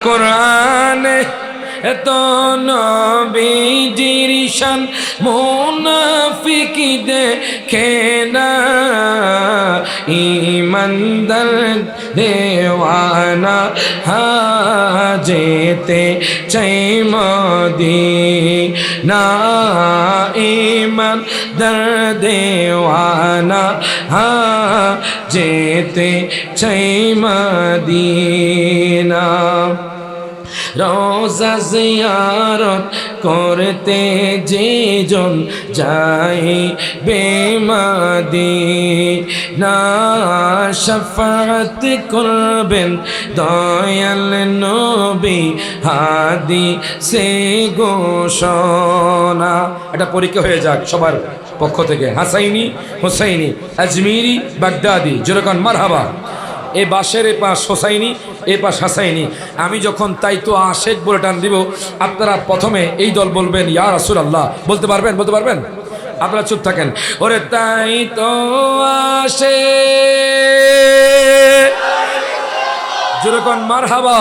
কোরআনে এত নবীজির শান, মুনাফিক দেখে না। ইমানদার দেওয়ানা হাজেতে চাই মদিনা ইমান দর দেওয়ানা হাজেতে চাই মদিনা রোজা জিয়ারত করতে যে জন যাই বেমাদি, না শফাত করবেন দয়াল নবী হাদি সে ঘোষণা। এটা পরীক্ষা হয়ে যাক সবার পক্ষ থেকে। হাসাইনি, হোসাইনি, আজমিরি, বাগদাদি যেরকম মারহাবা। এ বাসের এ পাশ হোসাইনি, এ পাশ হাসাইনি। আমি যখন তাই তো আশেক বলে টান দিব, আপনারা প্রথমে এই দল বলবেন, ইয়া রাসুল আল্লাহ বলতে পারবেন? বলতে পারবেন? আপনারা চুপ থাকেন। ওরে তাই তো আসে যেরকম মার হাবা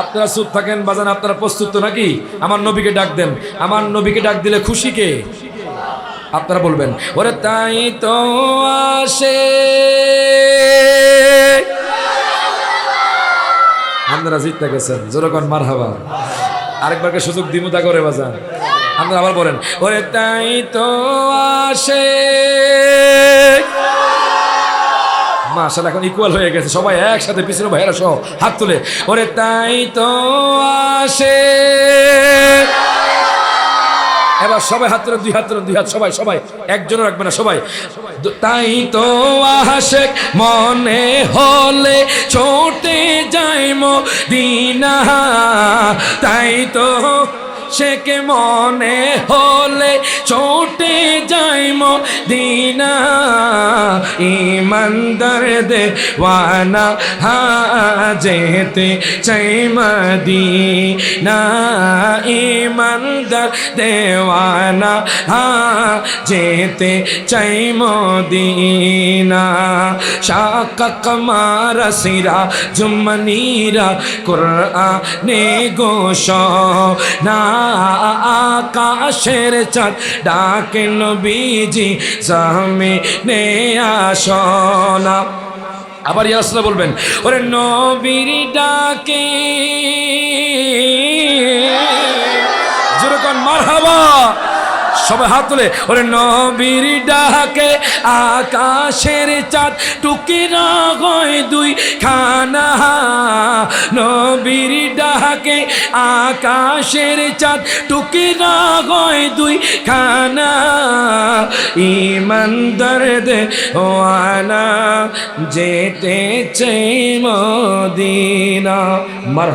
আপনারা চুপ থাকেন, বাজান, আপনারা প্রস্তুত তো নাকি? আমার নবীকে ডাক দেন। আমার নবীকে ডাক দিলে খুশি কে? আপনারা বলবেন, ওরে তাই তো আসে আপনারা জিততে গেছেন। জোরকন মার হাবা আরেকবারকে সুযোগ দিমুতা করে বাজান। আপনারা আবার বলেন, ওরে তাই তো আসে। মাশাল এখন ইকুয়াল হয়ে গেছে। সবাই একসাথে পিছনে ভাইয়েরা সহ হাত তুলে, ওরে তাই তো আসে। এবার সবাই হাত দুই হাত দুই হাত, সবাই সবাই। একজনও রাখবে না, সবাই। তাই তো আসে মনে হলে ছোটে যায় দিনা তাই তো সেকে মনে হলে ছোটে যায় দিনা ইমানদার দেওয়ানা হাজেতে চাই মদিনা ইমানদার দেওয়ানা হাজেতে চাই মদিনা। শাকা কমারা, সিরা জুমনিরা কোরআনে গোশ। না আকাশের চাঁদ ডাকে নবীজি জামে নে আসনা আবার ইয়াসলা বলবেন ওরে নবীর ডাকে সবাই হাত তুলে, ওরে নবীর ডাকে, আকাশের চাঁদ টুকিরা গয় দুই খানা নবীর ডাকে, আকাশের চাঁদ টুকিরা গয় দুই খানা ইমানদার দে ও আনা যেতে চাই মদিনা। মারহাবা।